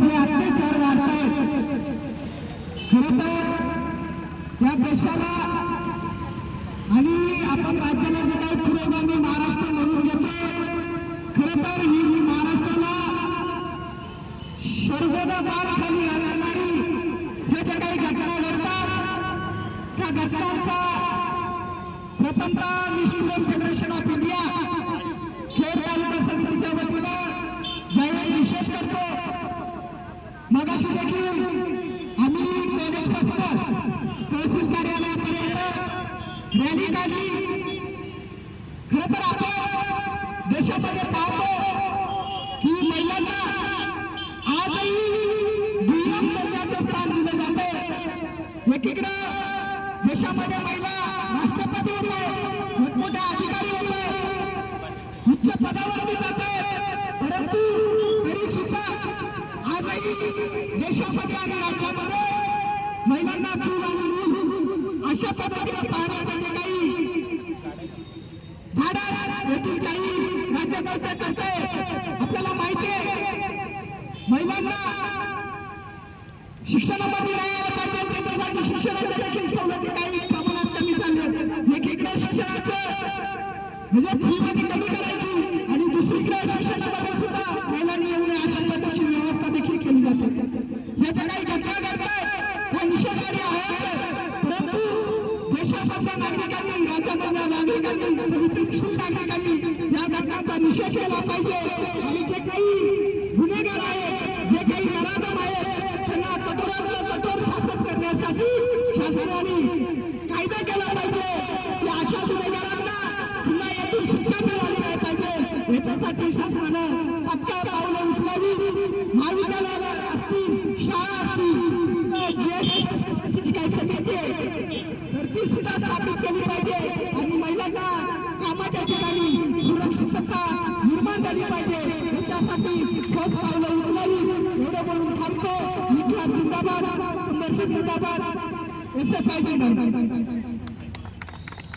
जे अत्याचार वाढतायत खर तर या देशाला आणि आपण राज्याला जे काही पुरोगामी महाराष्ट्र म्हणून घेतो खर तर ही महाराष्ट्राला सर्वदा दार खाली घालणारी हे ज्या काही घटना घडतात त्या घटनांचा प्रथमतः निष्क्रिय फेडरेशन ऑफ इंडिया खेड तालुका समितीच्या वतीनं जाहीर निषेध करतो मगाशी देखील आम्ही कॉलेजपासून तहसील कार्यालयापर्यंत रॅली काढली. खर तर आपण देशामध्ये पाहतो की महिलांना आजही दुय्यम दर्जाचं स्थान दिलं जाते एकीकडं देशामध्ये महिला राष्ट्रपती होत आहे मोठमोठ्या अधिकारी होत आहे उच्च पदावरती जात परंतु देशामध्ये आणि राज्यामध्ये महिलांना चूल आणि मूल अशा पद्धतीने पाहण्याचं जे काही धाडा येथील काही राज्यकर्ते करते आपल्याला माहिती आहे महिलांना शिक्षणामध्ये नाही आलं पाहिजे त्याच्यासाठी शिक्षणाच्या देखील सवलती काही प्रमाणात कमी झाल्या एकीकडे शिक्षणाचं म्हणजे फी मध्ये कमी करायची आणि दुसरीकडे शिक्षणामध्ये सुद्धा महिलांनी येऊ नये अशा पद्धतीची व्यवस्था देखील केली जाते ह्या ज्या काही घटना घडतात आहेत. परंतु देशामधल्या नागरिकांनी राज्यामधल्या नागरिकांनी समितीशील नागरिकांनी या घटनांचा निषेध केला पाहिजे. आणि जे काही गुन्हेगार आहेत जे काही नराधम आहेत त्यांना कठोरातलं कठोर शासन करण्यासाठी शासनाने कायदा केला पाहिजे. की अशा गुन्हेगारांना पुन्हा यातून सुटका मिळाली नाही पाहिजे. याच्यासाठी शासनानं तत्काळ पावलं उचलावी. महाविद्यालयाला असतील कामाच्या ठिकाणी सुरक्षितता निर्माण झाली पाहिजे. याच्यासाठी ठोस पावलं उचलावी. एवढं बोलून थांबतो. इन्क्लाब जिंदाबाद. संघर्ष जिंदाबाद. एस एफ आय जिंदाबाद.